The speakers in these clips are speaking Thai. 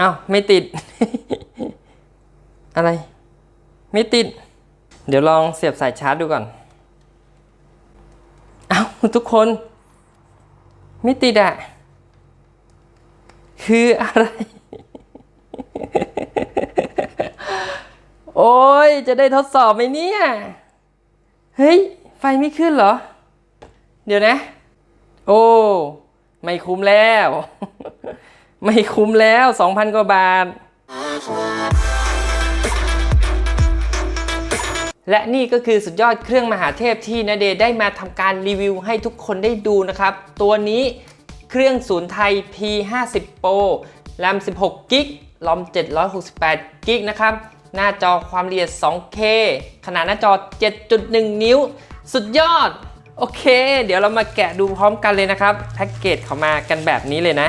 อ้าวไม่ติด อะไร ไม่ติด เดี๋ยวลองเสียบสายชาร์จดูก่อนเอ้าทุกคน ไม่ติดอะคืออะไร โอ้ยจะได้ทดสอบไหมเนี่ย เฮ้ย ไฟไม่ขึ้นเหรอ เดี๋ยวนะ โอ้ ไม่คุ้มแล้ว ไม่คุ้มแล้ว 2,000 กว่าบาท และนี่ก็คือสุดยอดเครื่องมหาเทพที่นาเดย์ได้มาทำการรีวิวให้ทุกคนได้ดูนะครับ ตัวนี้เครื่องศูนย์ไทย P50 Pro แรม 16 กิกลอม 768 กิกนะครับ หน้าจอความละเอียด 2K ขนาดหน้าจอ 7.1 นิ้ว สุดยอด โอเค เดี๋ยวเรามาแกะดูพร้อมกันเลยนะครับ แพ็กเกจเขามากันแบบนี้เลยนะ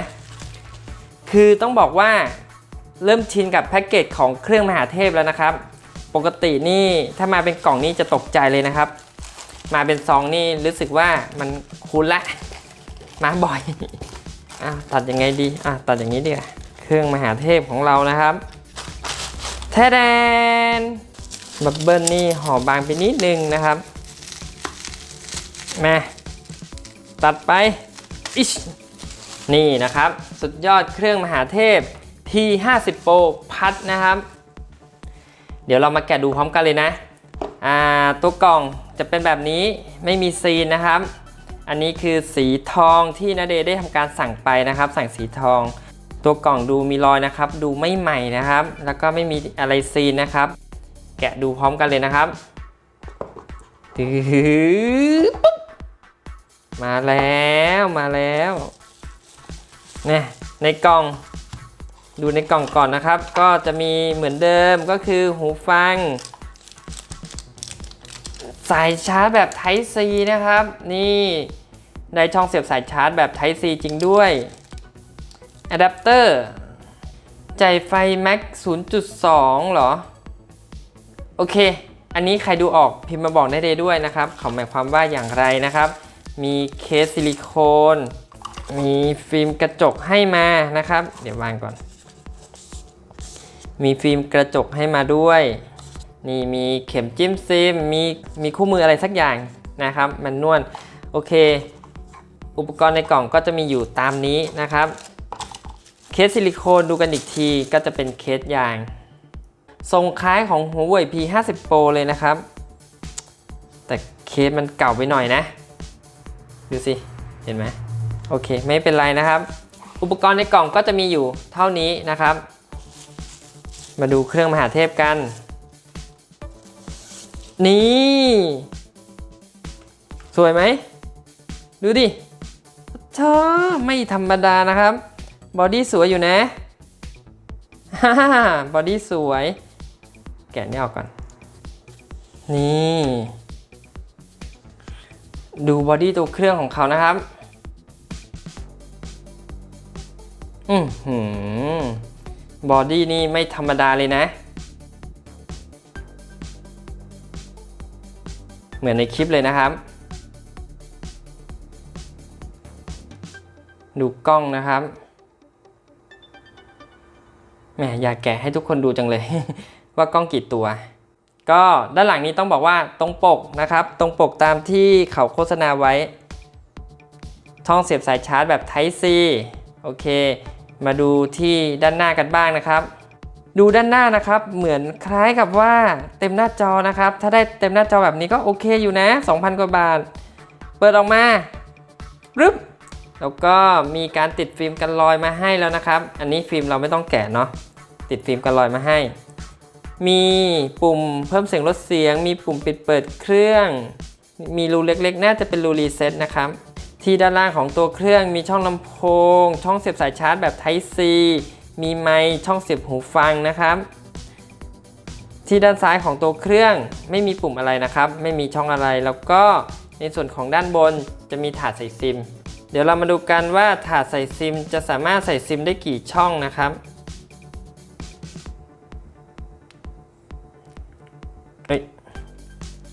คือต้องบอกว่าเริ่มชินกับแพ็กเกจของเครื่องมหาเทพแล้วนะครับ ปกตินี่ถ้ามาเป็นกล่องนี่จะตกใจเลยนะครับ มาเป็นซองนี่รู้สึกว่ามันคุ้นละ มาบ่อยอะตัดยังไงดีอะตัดอย่างนี้ดีกว่าเครื่องมหาเทพของเรานะครับแทแดนบับเบิลนี่ห่อบางไปนิดนึงนะครับมาตัดไปอิช นี่นะครับ สุดยอดเครื่องมหาเทพ P50 Pro พัดนะครับ เดี๋ยวเรามาแกะดูพร้อมกันเลยนะอ่าตัวกล่องจะเป็นแบบนี้ไม่มีซีนนะครับ อันนี้คือสีทองที่นาเดย์ได้ทำการสั่งไปนะครับ สั่งสีทอง ตัวกล่องดูมีรอยนะครับ ดูไม่ใหม่นะครับ แล้วก็ไม่มีอะไรซีนนะครับ แกะดูพร้อมกันเลยนะครับมาแล้วมาแล้ว นี่ในกล่อง ดูในกล่องก่อนนะครับ ก็จะมีเหมือนเดิมก็คือหูฟัง สายชาร์จแบบ Type C นะครับ นี่ได้ช่องเสียบสายชาร์จแบบ Type C จริงด้วยอะแดปเตอร์จ่ายไฟ Max 0.2เหรอ โอเค อันนี้ใครดูออกพิมพ์มาบอกได้เลยด้วยนะครับเขาหมายความว่าอย่างไรนะครับ มีเคสซิลิโคน มีฟิล์มกระจกให้มานะครับ เดี๋ยววางก่อน มีฟิล์มกระจกให้มาด้วย นี่มีเข็มจิ้มซิมมีมีคู่มืออะไรสักอย่างนะครับ มันนวลโอเค อุปกรณ์ในกล่องก็จะมีอยู่ตามนี้นะครับ เคสซิลิโคนดูกันอีกทีก็จะเป็นเคสยาง ทรงคล้ายของ Huawei P50 Pro เลยนะครับ แต่เคสมันเก่าไปหน่อยนะ ดูสิ เห็นไหม โอเค ไม่เป็นไรนะครับ อุปกรณ์ในกล่องก็จะมีอยู่เท่านี้นะครับ มาดูเครื่องมหาเทพกัน นี่ สวยไหม ดูดิเธอไม่ธรรมดานะครับ บอดี้สวยอยู่นะฮ่าบอดี้สวย แกะนี่ออกก่อน นี่ ดูบอดี้ตัวเครื่องของเขานะครับ อือหือบอดี้นี่ไม่ธรรมดาเลยนะ เหมือนในคลิปเลยนะครับ ดูกล้องนะครับแหมอยากแกะให้ทุกคนดูจังเลย ว่ากล้องกี่ตัว ก็ด้านหลังนี้ต้องบอกว่าตรงปกนะครับ ตรงปกตามที่เขาโฆษณาไว้ช่องเสียบสายชาร์จแบบ Type C โอเค มาดูที่ด้านหน้ากันบ้างนะครับ ดูด้านหน้านะครับเหมือนคล้ายกับว่าเต็มหน้าจอนะครับ ถ้าได้เต็มหน้าจอแบบนี้ก็โอเคอยู่นะ 2,000 กว่าบาท เปิดออกมารึบแล้วก็มีการติดฟิล์มกันรอยมาให้แล้วนะครับ อันนี้ฟิล์มเราไม่ต้องแกะเนาะติดฟิล์มกันรอยมาให้ มีปุ่มเพิ่มเสียงลดเสียง มีปุ่มปิดเปิดเครื่อง มีรูเล็กๆ น่าจะเป็นรูรีเซ็ตนะครับ ที่ด้านล่างของตัวเครื่องมีช่องลำโพง ช่องเสียบสายชาร์จแบบ Type C มีไมค์ช่องเสียบหูฟังนะครับ ที่ด้านซ้ายของตัวเครื่องไม่มีปุ่มอะไรนะครับ ไม่มีช่องอะไรแล้วก็ในส่วนของด้านบนจะมีถาดใส่ซิม เดี๋ยวเรามาดูกันว่าถาดใส่ซิม จะสามารถใส่ซิมได้กี่ช่องนะครับ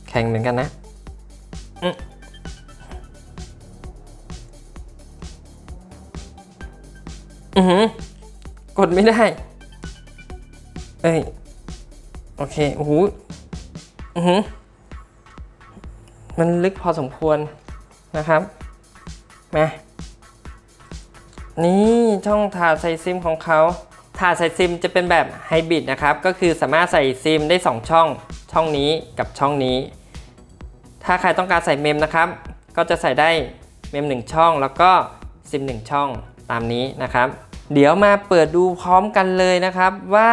แข็งเหมือนกันนะ อือหือกดไม่ได้ เอ้ย โอเคโอ้โหอือหือมันลึกพอสมควรนะครับ มา นี่ช่องถาดใส่ซิมของเขาถาดใส่ซิมจะเป็นแบบไฮบริดนะครับ ก็คือสามารถใส่ซิมได้ 2 ช่อง ช่องนี้กับช่องนี้ ถ้าใครต้องการใส่เมมนะครับ ก็จะใส่ได้เมม 1 ช่องแล้วก็ซิม 1 ช่องตามนี้นะครับ เดี๋ยวมาเปิดดูพร้อมกันเลยนะครับว่า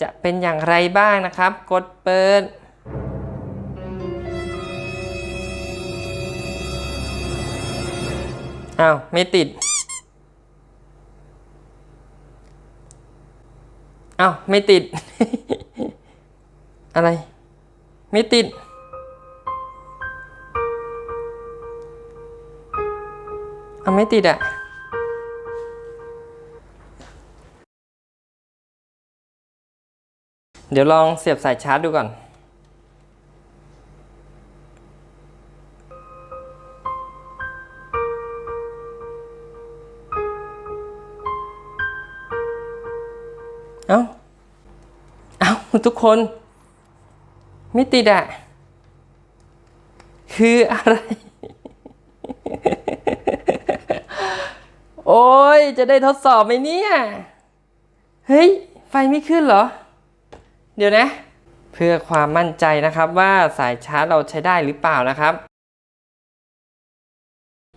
จะเป็นอย่างไรบ้างนะครับ กดเปิด อ้าว ไม่ติด อ้าว ไม่ติด อะไร ไม่ติดเอาไม่ติดอะ เดี๋ยวลองเสียบสายชาร์จดูก่อน เอาเอ้า ทุกคน ไม่ติดอะคืออะไร โอ้ย จะได้ทดสอบไหมเนี่ย เฮ้ย ไฟไม่ขึ้นเหรอ เดี๋ยวนะ เพื่อความมั่นใจนะครับว่าสายชาร์จเราใช้ได้หรือเปล่านะครับ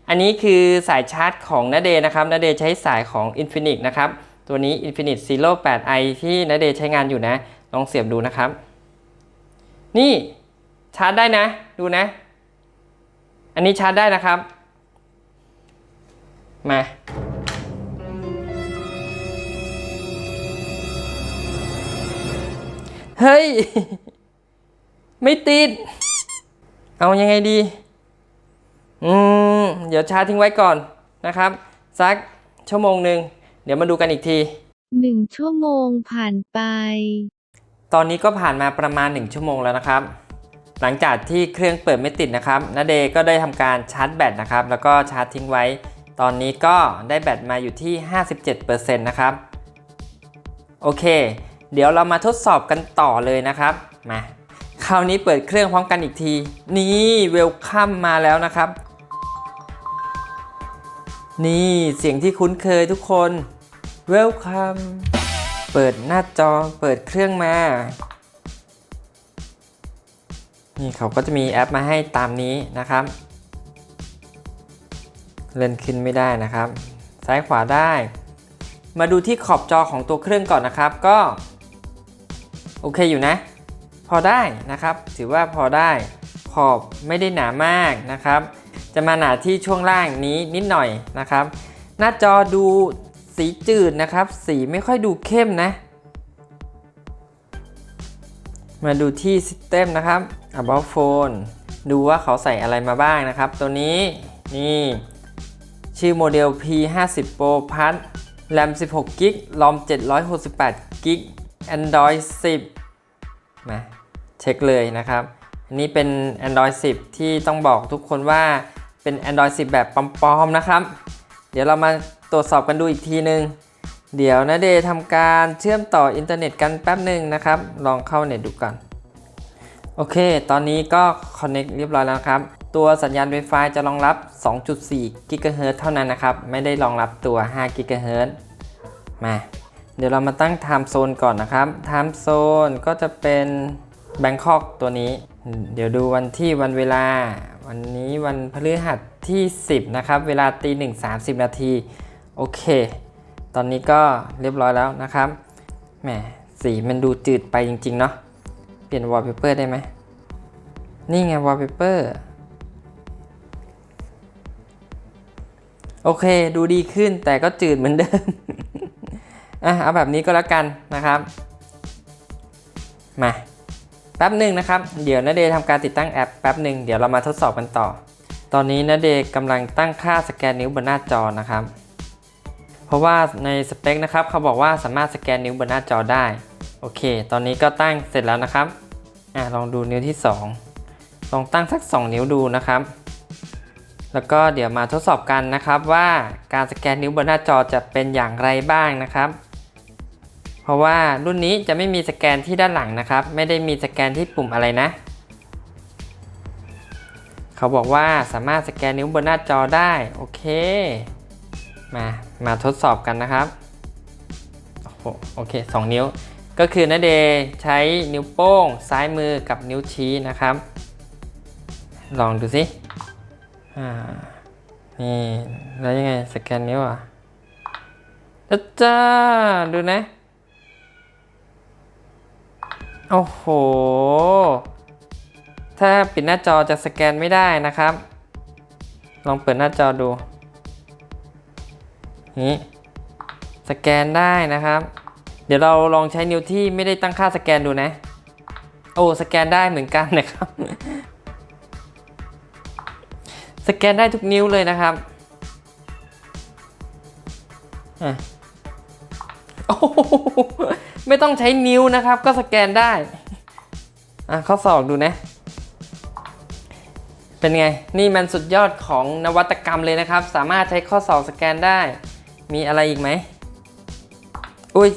อันนี้คือสายชาร์จของนาเดนะครับนาเดใช้สายของ Infinix นะครับ ตัวนี้ Infinix Zero 8i ที่นาเดใช้งานอยู่นะ ลองเสียบดูนะครับ นี่ชาร์จได้นะ ดูนะ อันนี้ชาร์จได้นะครับ มา เฮ้ย ไม่ติด เอายังไงดี อืม เดี๋ยวชาร์จทิ้งไว้ก่อนนะครับ สักชั่วโมงหนึ่ง เดี๋ยวมาดูกันอีกที หนึ่งชั่วโมงผ่านไป ตอนนี้ก็ผ่านมาประมาณ 1 ชั่วโมงแล้วนะครับ หลังจากที่เครื่องเปิดไม่ติดนะครับนาเดย์ก็ได้ทำการชาร์จแบตนะครับ แล้วก็ชาร์จทิ้งไว้ ตอนนี้ก็ได้แบตมาอยู่ที่ 57%นะครับ โอเค เดี๋ยวเรามาทดสอบกันต่อเลยนะครับ มา คราวนี้เปิดเครื่องพร้อมกันอีกที นี่เวลคัมมาแล้วนะครับ นี่เสียงที่คุ้นเคยทุกคนเวลคัมเปิดหน้าจอเปิดเครื่องมา นี่เขาก็จะมีแอปมาให้ตามนี้นะครับ เลื่อนขึ้นไม่ได้นะครับ ซ้ายขวาได้ มาดูที่ขอบจอของตัวเครื่องก่อนนะครับก็ โอเคอยู่นะ พอได้นะครับ ถือว่าพอได้ ขอบไม่ได้หนามากนะครับ จะมาหนาที่ช่วงล่างนี้นิดหน่อยนะครับ หน้าจอดูสีจืดนะครับ สีไม่ค่อยดูเข้มนะ มาดูที่ System นะครับ About Phone ดูว่าเขาใส่อะไรมาบ้างนะครับ ตัวนี้นี่ชื่อโมเดล P50 Pro Plus RAM 16 g b ROM 768 g b Android 10มาเช็คเลยนะครับ อันนี้เป็น Android 10 ที่ต้องบอกทุกคนว่าเป็น Android 10 แบบปลอมๆนะครับ เดี๋ยวเรามาตรวจสอบกันดูอีกทีนึง เดี๋ยวนะเดย์ทำการเชื่อมต่ออินเทอร์เน็ตกันแป๊บหนึ่งนะครับ ลองเข้าเน็ตดูก่อน โอเค ตอนนี้ก็ Connect เรียบร้อยแล้วครับ ตัวสัญญาณ Wi-Fi จะรองรับ 2.4 GHz เท่านั้นนะครับ ไม่ได้รองรับตัว 5 GHz มา เดี๋ยวเรามาตั้ง Time Zone ก่อนนะครับ Time Zone ก็จะเป็น Bangkok ตัวนี้ เดี๋ยวดูวันที่วันเวลา วันนี้วันพฤหัสที่ 10 นะครับ เวลาตี1 30นาที โอเค ตอนนี้ก็เรียบร้อยแล้วนะครับ แหม สีมันดูจืดไปจริง ๆ เนาะ เปลี่ยน wallpaper ได้ไหม นี่ไง wallpaper โอเค ดูดีขึ้นแต่ก็จืดเหมือนเดิม อะเอาแบบนี้ก็แล้วกันนะครับ มาแป๊บหนึ่งนะครับ เดี๋ยวนาเดย์ทำการติดตั้งแอปแป๊บหนึ่งเดี๋ยวเรามาทดสอบกันต่อ ตอนนี้นาเดย์กำลังตั้งค่าสแกนนิ้วบนหน้าจอนะครับ เพราะว่าในสเปคนะครับเขาบอกว่าสามารถสแกนนิ้วบนหน้าจอได้ โอเค ตอนนี้ก็ตั้งเสร็จแล้วนะครับอะลองดูนิ้วที่ 2 ลองตั้งสัก 2 นิ้วดูนะครับ แล้วก็เดี๋ยวมาทดสอบกันนะครับว่าการสแกนนิ้วบนหน้าจอจะเป็นอย่างไรบ้างนะครับ เพราะว่ารุ่นนี้จะไม่มีสแกนที่ด้านหลังนะครับ ไม่ได้มีสแกนที่ปุ่มอะไรนะ เขาบอกว่าสามารถสแกนนิ้วบนหน้าจอได้ โอเค มามาทดสอบกันนะครับ โอ้โหโอเค2นิ้ว ก็คือนาเดใช้นิ้วโป้ง ซ้ายมือกับนิ้วชี้นะครับ ลองดูสิอ่านี่ แล้วยังไงสแกนนิ้วอะจ้าดูนะ โอ้โห ถ้าปิดหน้าจอจะสแกนไม่ได้นะครับ ลองเปิดหน้าจอดู นี้สแกนได้นะครับ เดี๋ยวเราลองใช้นิ้วที่ไม่ได้ตั้งค่าสแกนดูนะ โอ้สแกนได้เหมือนกันนะครับ สแกนได้ทุกนิ้วเลยนะครับอะโอ้โห ไม่ต้องใช้นิ้วนะครับ ก็สแกนได้ อะข้อสอบดูนะ เป็นไง นี่มันสุดยอดของนวัตกรรมเลยนะครับ สามารถใช้ข้อสอบสแกนได้ มีอะไรอีกไหม อุ้ย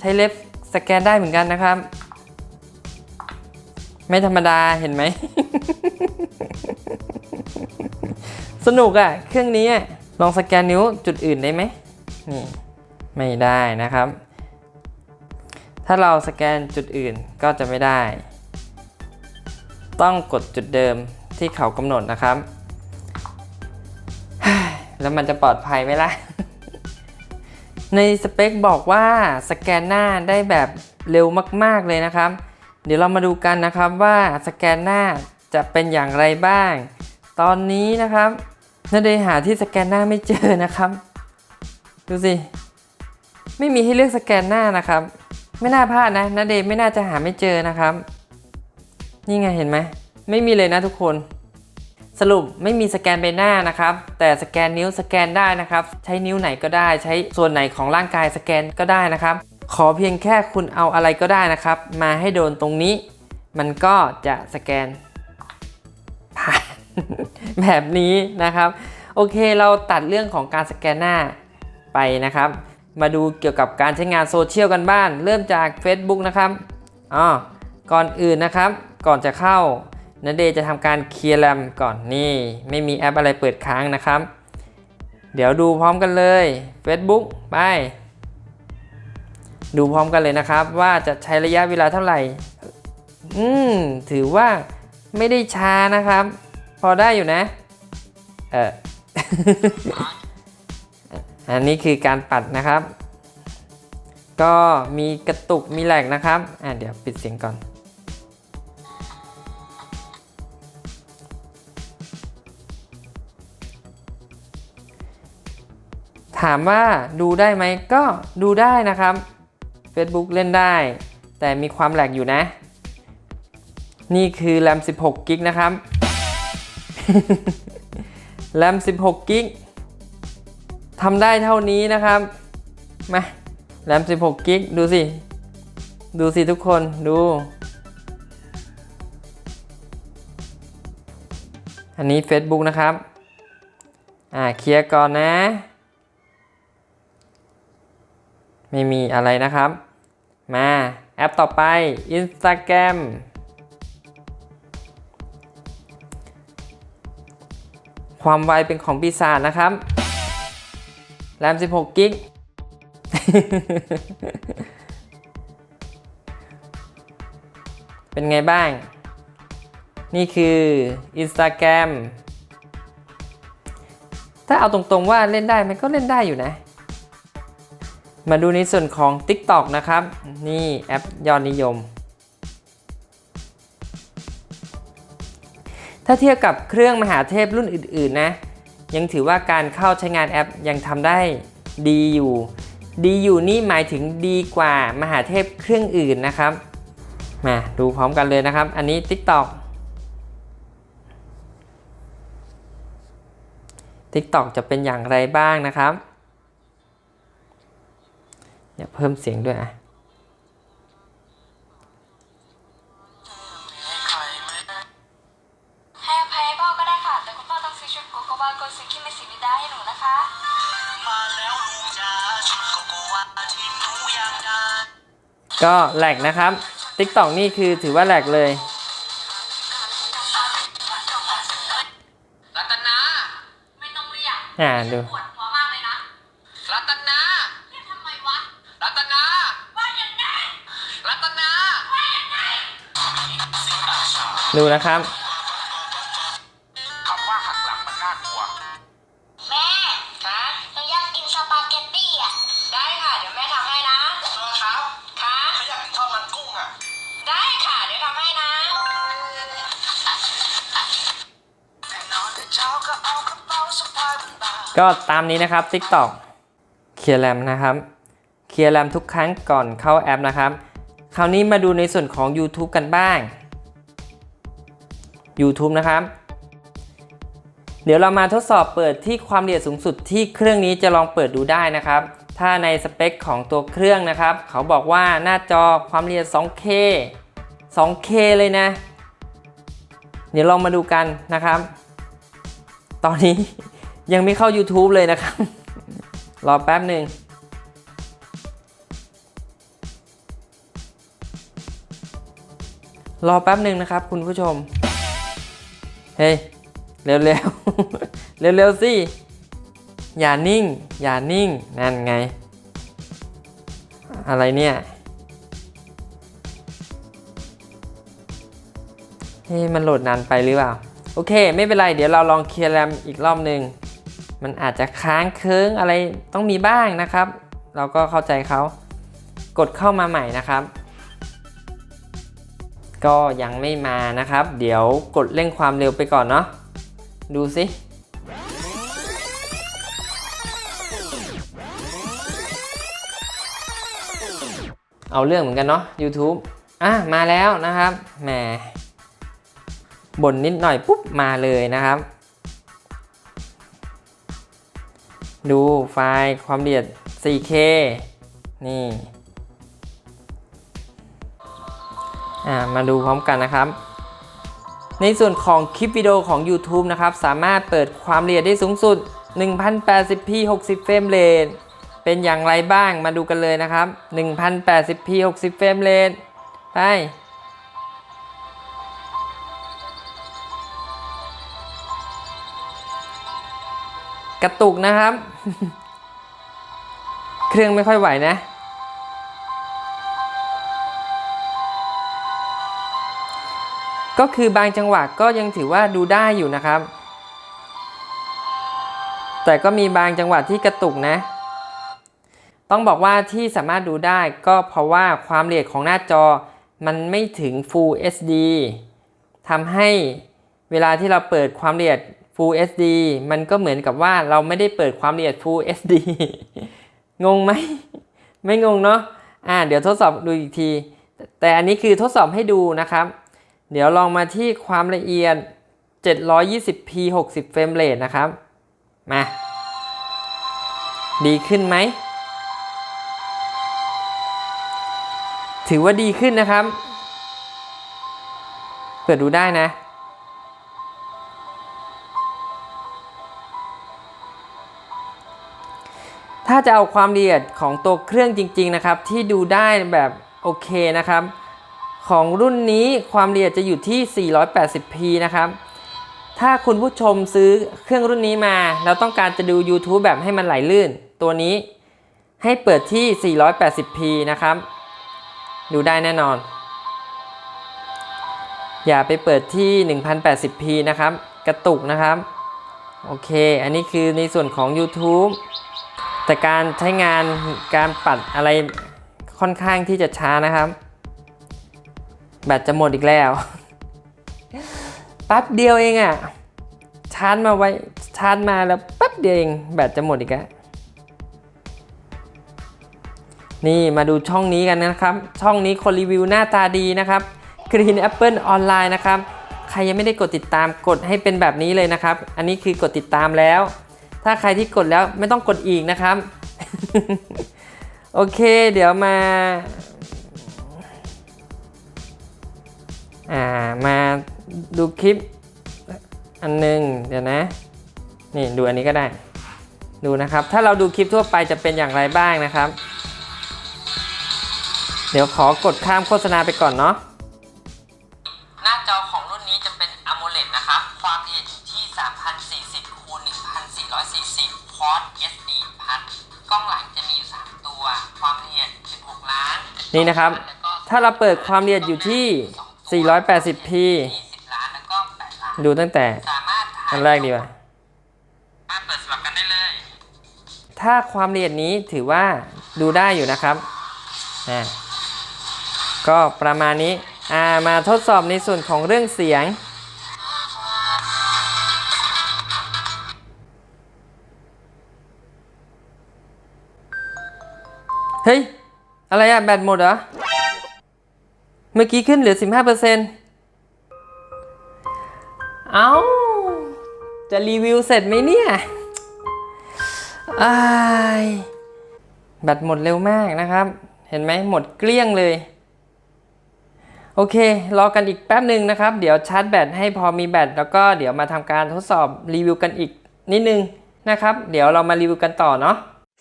ใช้เล็บสแกนได้เหมือนกันนะครับ ไม่ธรรมดาเห็นไหม สนุกอะ่ะ เครื่องนี้อะลองสแกนนิ้วจุดอื่นได้ไหมนี่ไม่ได้นะครับ ถ้าเราสแกนจุดอื่นก็จะไม่ได้ ต้องกดจุดเดิมที่เขากำหนดนะครับ แล้วมันจะปลอดภัยไหมล่ะ ในสเปคบอกว่าสแกนหน้าได้แบบเร็วมาก ๆ เลยนะครับ เดี๋ยวเรามาดูกันนะครับว่าสแกนหน้าจะเป็นอย่างไรบ้าง ตอนนี้นะครับนาเดหาที่สแกนหน้าไม่เจอนะครับ ดูสิ ไม่มีให้เลือกสแกนหน้านะครับ ไม่น่าพลาดนะนาเดย์ไม่น่าจะหาไม่เจอนะครับ นี่ไงเห็นไหม ไม่มีเลยนะทุกคน สรุปไม่มีสแกนใบหน้านะครับ แต่สแกนนิ้วสแกนได้นะครับ ใช้นิ้วไหนก็ได้ ใช้ส่วนไหนของร่างกายสแกนก็ได้นะครับ ขอเพียงแค่คุณเอาอะไรก็ได้นะครับ มาให้โดนตรงนี้ มันก็จะสแกนผ่านแบบนี้นะครับ โอเคเราตัดเรื่องของการสแกนหน้าไปนะครับ มาดูเกี่ยวกับการใช้งานโซเชียลกันบ้างเริ่มจาก Facebook นะครับอ๋อก่อนอื่นนะครับ ก่อนจะเข้านันเดย์จะทำการเคลียร์แรมก่อนนี่ ไม่มีแอปอะไรเปิดค้างนะครับ เดี๋ยวดูพร้อมกันเลย Facebook ไป ดูพร้อมกันเลยนะครับ ว่าจะใช้ระยะเวลาเท่าไหร่ อืม ถือว่าไม่ได้ช้านะครับ พอได้อยู่นะ เออ อันนี้คือการปัดนะครับ ก็มีกระตุกมีแหลกนะครับอะเดี๋ยวปิดเสียงก่อน ถามว่าดูได้ไหมก็ดูได้นะครับ Facebook เล่นได้ แต่มีความแหลกอยู่นะ นี่คือแรม16กิกนะครับแรม16กิก ทำได้เท่านี้นะครับมาแรม 16 กิก ดูสิ ดูสิทุกคนดู อันนี้ Facebook นะครับ อ่า เคลียร์ก่อนนะ ไม่มีอะไรนะครับ มาแอปต่อไป Instagram ความไวเป็นของปีศาจนะครับ แรม 16 กิก เป็นไงบ้าง นี่คือ Instagram ถ้าเอาตรงๆว่าเล่นได้มันก็เล่นได้อยู่นะ มาดูในส่วนของ TikTok นะครับ นี่แอปยอดนิยม ถ้าเทียบกับเครื่องมหาเทพรุ่นอื่นๆนะ ยังถือว่าการเข้าใช้งานแอปยังทำได้ดีอยู่ ดีอยู่นี่หมายถึงดีกว่ามหาเทพเครื่องอื่นนะครับมาดูพร้อมกันเลยนะครับ อันนี้ TikTok TikTok จะเป็นอย่างไรบ้างนะครับ เดี๋ยวเพิ่มเสียงด้วยอะ วาโกซึคิเมซิมิดาให้หนูนะคะ มาแล้วลูกจ๋าชุดโกโกวาที่หนูอยากได้ก็แหลกนะครับ TikTok นี่คือถือว่าแหลกเลย รัตนา ไม่ต้องเรียกอ่าดู ปวดหัวมากเลยนะรัตนา เรียกทำไมวะ รัตนา ว่ายังไงรัตนาว่ายังไงดูนะครับ ก็ตามนี้นะครับ TikTok เคลียร์แรมนะครับเคลียร์แรมทุกครั้งก่อนเข้าแอปนะครับ คราวนี้มาดูในส่วนของ YouTube กันบ้าง YouTube นะครับ เดี๋ยวเรามาทดสอบเปิดที่ความละเอียดสูงสุดที่เครื่องนี้จะลองเปิดดูได้นะครับ ถ้าในสเปคของตัวเครื่องนะครับ เขาบอกว่าหน้าจอความละเอียด 2K 2K เลยนะ เดี๋ยวลองมาดูกันนะครับ ตอนนี้ ยังไม่เข้า YouTube เลยนะครับ รอแป๊บหนึ่งรอแป๊บหนึ่งนะครับคุณผู้ชม เฮ้ย เร็วๆเร็วๆสิ อย่านิ่ง อย่านิ่ง นั่นไง อะไรเนี่ย เฮ้ย มันโหลดนานไปหรือเปล่า โอเค ไม่เป็นไร เดี๋ยวเราลองเคลียร์แรมอีกรอบหนึ่ง มันอาจจะค้างเคิงอะไรต้องมีบ้างนะครับ เราก็เข้าใจเขากดเข้ามาใหม่นะครับ ก็ยังไม่มานะครับ เดี๋ยวกดเร่งความเร็วไปก่อนเนาะดูสิเอาเรื่องเหมือนกันเนาะ YouTube อะมาแล้วนะครับแหมบ่นนิดหน่อยปุ๊บมาเลยนะครับ ดูไฟล์ความละเอียด 4K นี่มาดูพร้อมกันนะครับ ในส่วนของคลิปวิดีโอของ YouTube นะครับ สามารถเปิดความละเอียดได้สูงสุด 1080p 60เฟรมเรทเป็นอย่างไรบ้างมาดูกันเลยนะครับ 1080p 60เฟรมเรทไป กระตุกนะครับ เครื่องไม่ค่อยไหวนะ ก็คือบางจังหวะก็ยังถือว่าดูได้อยู่นะครับ แต่ก็มีบางจังหวะที่กระตุกนะ ต้องบอกว่าที่สามารถดูได้ก็เพราะว่าความละเอียดของหน้าจอมันไม่ถึง Full HD ทำให้เวลาที่เราเปิดความละเอียด Full HD มันก็เหมือนกับว่าเราไม่ได้เปิดความละเอียด Full HD งงไหม ไม่งงเนาะอ่าเดี๋ยวทดสอบดูอีกที แต่อันนี้คือทดสอบให้ดูนะครับ เดี๋ยวลองมาที่ความละเอียด 720p 60 เฟรมเรทนะครับ มา ดีขึ้นไหม ถือว่าดีขึ้นนะครับ เปิดดูได้นะ ถ้าจะเอาความละเอียดของตัวเครื่องจริง ๆนะครับ ที่ดูได้แบบโอเคนะครับ ของรุ่นนี้ความละเอียดจะอยู่ที่ 480p นะครับ ถ้าคุณผู้ชมซื้อเครื่องรุ่นนี้มา แล้วต้องการจะดู YouTube แบบให้มันไหลลื่น ตัวนี้ให้เปิดที่ 480p นะครับ ดูได้แน่นอน อย่าไปเปิดที่ 1080p นะครับ กระตุกนะครับ โอเค อันนี้คือในส่วนของ YouTube แต่การใช้งานการปัดอะไรค่อนข้างที่จะช้านะครับ แบตจะหมดอีกแล้วแป๊บเดียวเองอะ่ะชาร์จมาไว้ชาร์จมาแล้วแป๊บเดียวเองแบตจะหมดอีกแล้วนี่มาดูช่องนี้กันนะครับ ช่องนี้คนรีวิวหน้าตาดีนะครับ Green Apple Online นะครับ ใครยังไม่ได้กดติดตามกดให้เป็นแบบนี้เลยนะครับ อันนี้คือกดติดตามแล้ว ถ้าใครที่กดแล้วไม่ต้องกดอีกนะครับ โอเค เดี๋ยวมา อ่า มาดูคลิป อันหนึง เดี๋ยวนะ นี่ดูอันนี้ก็ได้ ดูนะครับ ถ้าเราดูคลิปทั่วไปจะเป็นอย่างไรบ้างนะครับ เดี๋ยวขอกดข้ามโฆษณาไปก่อนเนาะ นนี่นะครับ ถ้าเราเปิดความละเอียดอยู่ที่ 480p 20ล้านแล้วก็8ล้านดูตั้งแต่สามารถอันแรกดีกว่าเปิดสลับกันได้เลยถ้าความละเอียดนี้ถือว่าดูได้อยู่นะครับอ่าก็ประมาณนี้อ่ามาทดสอบในส่วนของเรื่องเสียง เฮ้ย อะไรอะแบตหมดเหรอ เมื่อกี้ขึ้นเหลือ 15%เอ้า จะรีวิวเสร็จไหมเนี่ยไอ้แบตหมดเร็วมากนะครับ เห็นไหมหมดเกลี้ยงเลย โอเค รอกันอีกแป๊บหนึ่งนะครับ เดี๋ยวชาร์จแบตให้พอมีแบต แล้วก็เดี๋ยวมาทำการทดสอบรีวิวกันอีกนิดนึงนะครับ เดี๋ยวเรามารีวิวกันต่อเนาะ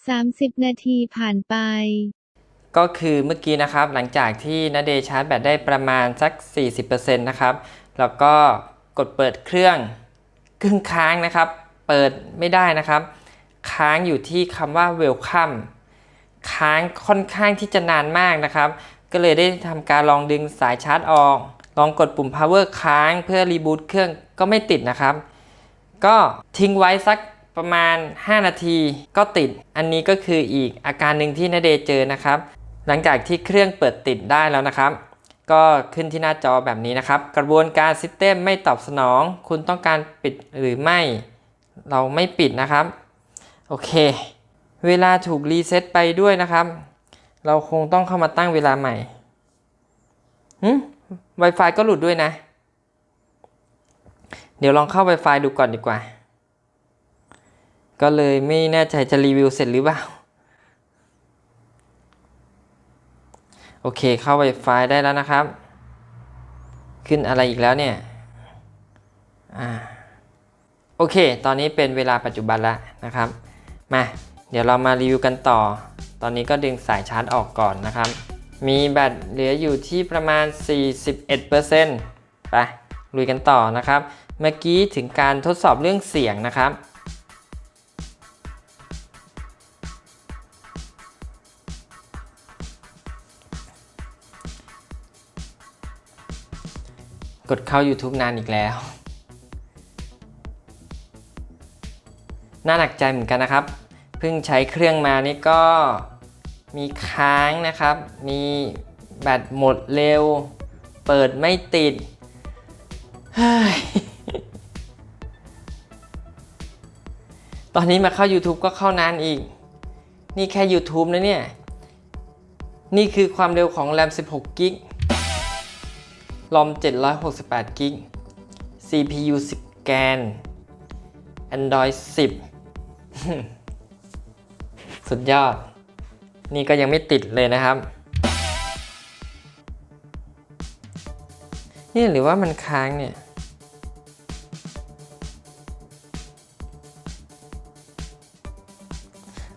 30 นาทีผ่านไป ก็คือเมื่อกี้นะครับหลังจากที่นาเดชาร์จแบตได้ประมาณสัก 40%นะครับ แล้วก็กดเปิดเครื่องครึ่งค้างนะครับ เปิดไม่ได้นะครับ ค้างอยู่ที่คำว่า welcome ค้างค่อนข้างที่จะนานมากนะครับ ก็เลยได้ทำการลองดึงสายชาร์จออก ลองกดปุ่ม power ค้างเพื่อรีบูตเครื่องก็ไม่ติดนะครับ ก็ทิ้งไว้สักประมาณ 5 นาทีก็ติด อันนี้ก็คืออีกอาการหนึ่งที่นาเดเจอนะครับ หลังจากที่เครื่องเปิดติดได้แล้วนะครับ ก็ขึ้นที่หน้าจอแบบนี้นะครับ กระบวนการซิสเต็มไม่ตอบสนอง คุณต้องการปิดหรือไม่ เราไม่ปิดนะครับ โอเค เวลาถูกรีเซ็ตไปด้วยนะครับ เราคงต้องเข้ามาตั้งเวลาใหม่หืม Wi-Fi ก็หลุดด้วยนะ เดี๋ยวลองเข้า Wi-Fi ดูก่อนดีกว่า ก็เลยไม่แน่ใจจะรีวิวเสร็จหรือเปล่า โอเคเข้า Wi-Fi ได้แล้วนะครับ ขึ้นอะไรอีกแล้วเนี่ยอ่าโอเค ตอนนี้เป็นเวลาปัจจุบันแล้วนะครับ มา เดี๋ยวเรามารีวิวกันต่อ ตอนนี้ก็ดึงสายชาร์จออกก่อนนะครับ มีแบตเหลืออยู่ที่ประมาณ 41%ไปลุยกันต่อนะครับ เมื่อกี้ถึงการทดสอบเรื่องเสียงนะครับ กดเข้า YouTube นานอีกแล้ว น่าหนักใจเหมือนกันนะครับ เพิ่งใช้เครื่องมานี่ก็มีค้างนะครับ มีแบตหมดเร็ว เปิดไม่ติด ตอนนี้มาเข้า YouTube ก็เข้านานอีก นี่แค่ YouTube นะเนี่ย นี่คือความเร็วของ RAM 16กิก รอม 768กิก CPU 10 แกน Android 10 สุดยอด นี่ก็ยังไม่ติดเลยนะครับ นี่หรือว่ามันค้างเนี่ย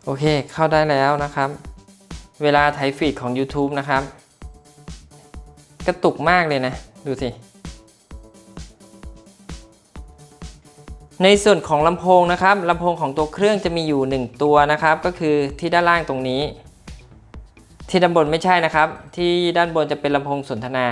โอเคเข้าได้แล้วนะครับ เวลาไถฟีดของ YouTube นะครับ กระตุกมากเลยนะ ดูสิ ในส่วนของลำโพงนะครับลำโพงของตัวเครื่องจะมีอยู่ 1 ตัวนะครับ ก็คือที่ด้านล่างตรงนี้ ที่ด้านบนไม่ใช่นะครับ ที่ด้านบนจะเป็นลำโพงสนทนา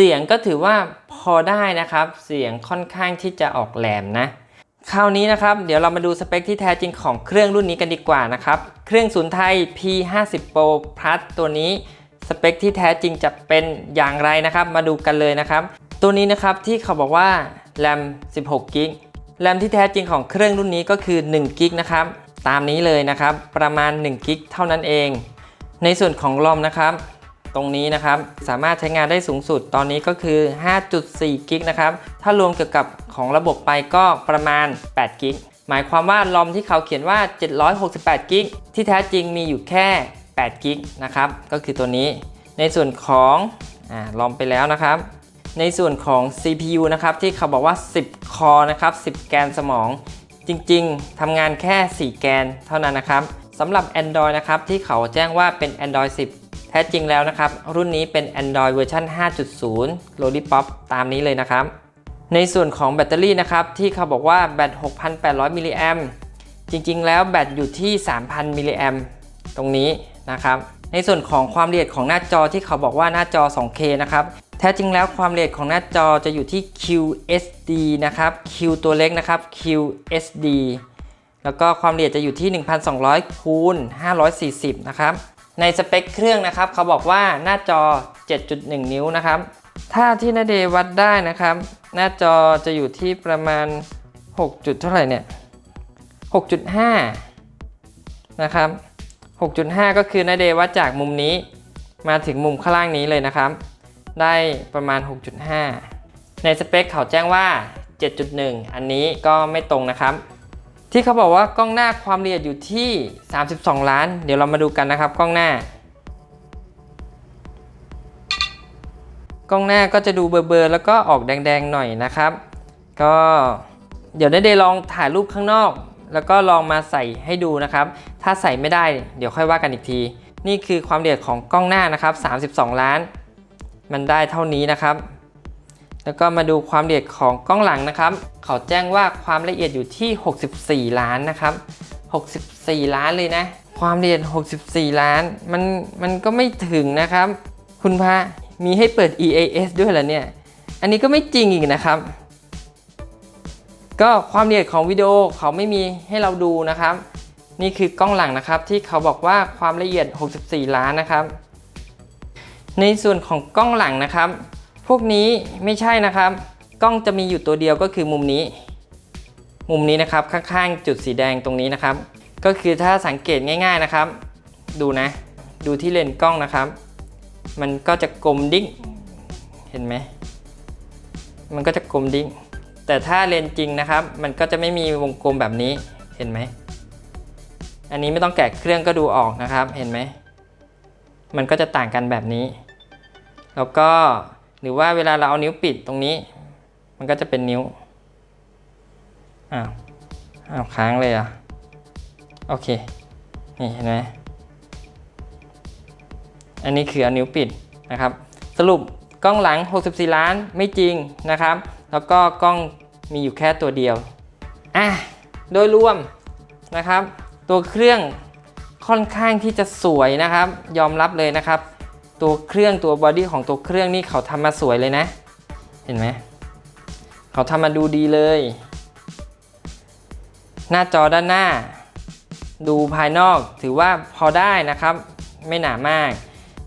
เสียงก็ถือว่าพอได้นะครับ เสียงค่อนข้างที่จะออกแหลมนะ คราวนี้นะครับ เดี๋ยวเรามาดูสเปคที่แท้จริงของเครื่องรุ่นนี้กันดีกว่านะครับ เครื่องศูนย์ไทย P50 Pro Plus ตัวนี้สเปคที่แท้จริงจะเป็นอย่างไรนะครับ มาดูกันเลยนะครับ ตัวนี้นะครับที่เขาบอกว่า RAM 16 g b RAM ที่แท้จริงของเครื่องรุ่นนี้ก็คือ1 g b นะครับ ตามนี้เลยนะครับ ประมาณ1 g b เท่านั้นเอง ในส่วนของ ROM นะครับ ตรงนี้นะครับสามารถใช้งานได้สูงสุดตอนนี้ก็คือ 5.4 กิกนะครับ ถ้ารวมเกี่ยวกับของระบบไปก็ประมาณ 8 กิก หมายความว่าลอมที่เขาเขียนว่า 768 กิก ที่แท้จริงมีอยู่แค่ 8 กิกนะครับ ก็คือตัวนี้ ในส่วนของอลอมไปแล้วนะครับ ในส่วนของ CPU นะครับที่เขาบอกว่า 10 คอนะครับ 10 แกนสมอง จริงๆทำงานแค่ 4 แกนเท่านั้นนะครับสำหรับ Android นะครับที่เขาแจ้งว่าเป็น Android 10 แท้จริงแล้วนะครับ รุ่นนี้เป็น Android เวอร์ชัน5.0 Lollipop ตามนี้เลยนะครับ ในส่วนของแบตเตอรี่นะครับ ที่เขาบอกว่าแบต 6,800 มิลลิแอมจริง ๆ แล้วแบตอยู่ที่ 3,000 มิลลิแอมตรงนี้นะครับ ในส่วนของความละเอียดของหน้าจอที่เขาบอกว่าหน้าจอ 2K นะครับ แท้จริงแล้วความละเอียดของหน้าจอจะอยู่ที่ QSD นะครับ Q ตัวเล็กนะครับ QSD แล้วก็ความละเอียดจะอยู่ที่ 1,200คูณ540 นะครับ ในสเปคเครื่องนะครับเขาบอกว่าหน้าจอ 7.1 นิ้วนะครับถ้าที่นาเดวัดได้นะครับ หน้าจอจะอยู่ที่ประมาณ 6 จุดเท่าไหร่เนี่ย 6.5 นะครับ 6.5 ก็คือนาเดวัดจากมุมนี้มาถึงมุมข้างล่างนี้เลยนะครับ ได้ประมาณ 6.5 ในสเปคเขาแจ้งว่า 7.1 อันนี้ก็ไม่ตรงนะครับ ที่เขาบอกว่ากล้องหน้าความละเอียดอยู่ที่ 32 ล้าน เดี๋ยวเรามาดูกันนะครับ กล้องหน้า กล้องหน้าก็จะดูเบลอๆแล้วก็ออกแดงๆหน่อยนะครับ ก็เดี๋ยวได้เดลองถ่ายรูปข้างนอก แล้วก็ลองมาใส่ให้ดูนะครับ ถ้าใส่ไม่ได้เดี๋ยวค่อยว่ากันอีกที นี่คือความละเอียดของกล้องหน้านะครับ 32 ล้าน มันได้เท่านี้นะครับ แล้วก็มาดูความละเอียดของกล้องหลังนะครับ เขาแจ้งว่าความละเอียดอยู่ที่ 64 ล้านนะครับ 64 ล้านเลยนะ ความละเอียด 64 ล้าน มัน มันก็ไม่ถึงนะครับ คุณพระมีให้เปิด EAS ด้วยเหรอเนี่ย อันนี้ก็ไม่จริงอีกนะครับ ก็ความละเอียดของวิดีโอเขาไม่มีให้เราดูนะครับ นี่คือกล้องหลังนะครับที่เขาบอกว่าความละเอียด 64 ล้านนะครับ ในส่วนของกล้องหลังนะครับ พวกนี้ไม่ใช่นะครับ กล้องจะมีอยู่ตัวเดียวก็คือมุมนี้ มุมนี้นะครับข้างๆ จุดสีแดงตรงนี้นะครับ ก็คือถ้าสังเกตง่าย ๆนะครับ ดูนะ ดูที่เลนส์กล้องนะครับ มันก็จะกลมดิ้งเห็นไหมมันก็จะกลมดิ้งแต่ถ้าเลนส์จริงนะครับ มันก็จะไม่มีวงกลมแบบนี้เห็นไหมอันนี้ไม่ต้องแกะเครื่องก็ดูออกนะครับ เห็นไหม มันก็จะต่างกันแบบนี้ แล้วก็หรือว่าเวลาเราเอานิ้วปิดตรงนี้ มันก็จะเป็นนิ้ว อ้าว อ้าวค้างเลยอะ โอเค นี่เห็นไหม อันนี้คือเอานิ้วปิดนะครับ สรุปกล้องหลัง 64 ล้านไม่จริงนะครับ แล้วก็กล้องมีอยู่แค่ตัวเดียว อะ โดยรวมนะครับ ตัวเครื่องค่อนข้างที่จะสวยนะครับ ยอมรับเลยนะครับ ตัวเครื่องตัวบอดี้ของตัวเครื่องนี่เขาทำมาสวยเลยนะ เห็นไหม เขาทำมาดูดีเลย หน้าจอด้านหน้า ดูภายนอกถือว่าพอได้นะครับ ไม่หนามาก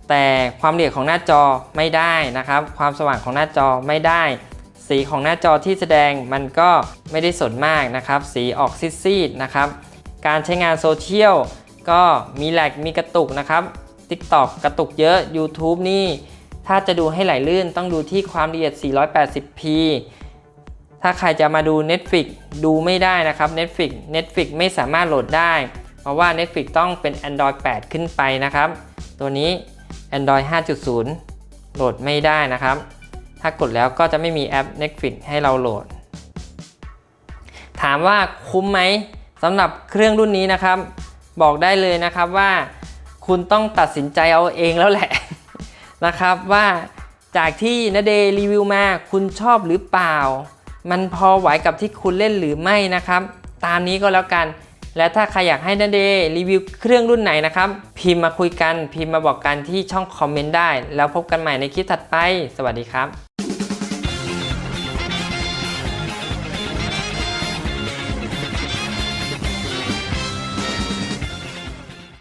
แต่ความละเอียดของหน้าจอไม่ได้นะครับ ความสว่างของหน้าจอไม่ได้ สีของหน้าจอที่แสดงมันก็ไม่ได้สดมากนะครับ สีออกซีดๆนะครับ การใช้งานโซเชียลก็มีแหลกมีกระตุกนะครับ TikTok กระตุกเยอะ YouTube นี่ ถ้าจะดูให้ไหลลื่นต้องดูที่ความละเอียด 480p ถ้าใครจะมาดู Netflix ดูไม่ได้นะครับ Netflix Netflix ไม่สามารถโหลดได้ เพราะว่า Netflix ต้องเป็น Android 8 ขึ้นไปนะครับ ตัวนี้ Android 5.0 โหลดไม่ได้นะครับ ถ้ากดแล้วก็จะไม่มีแอป Netflix ให้เราโหลด ถามว่าคุ้มไหมสำหรับเครื่องรุ่นนี้นะครับ บอกได้เลยนะครับว่าคุณต้องตัดสินใจเอาเองแล้วแหละนะครับว่าจากที่นเดย์รีวิวมาคุณชอบหรือเปล่า มันพอไหวกับที่คุณเล่นหรือไม่นะครับ ตามนี้ก็แล้วกัน และถ้าใครอยากให้นเดย์รีวิวเครื่องรุ่นไหนนะครับ พิมพ์มาคุยกันพิมพ์มาบอกกันที่ช่องคอมเมนต์ได้ แล้วพบกันใหม่ในคลิปถัดไป สวัสดีครับ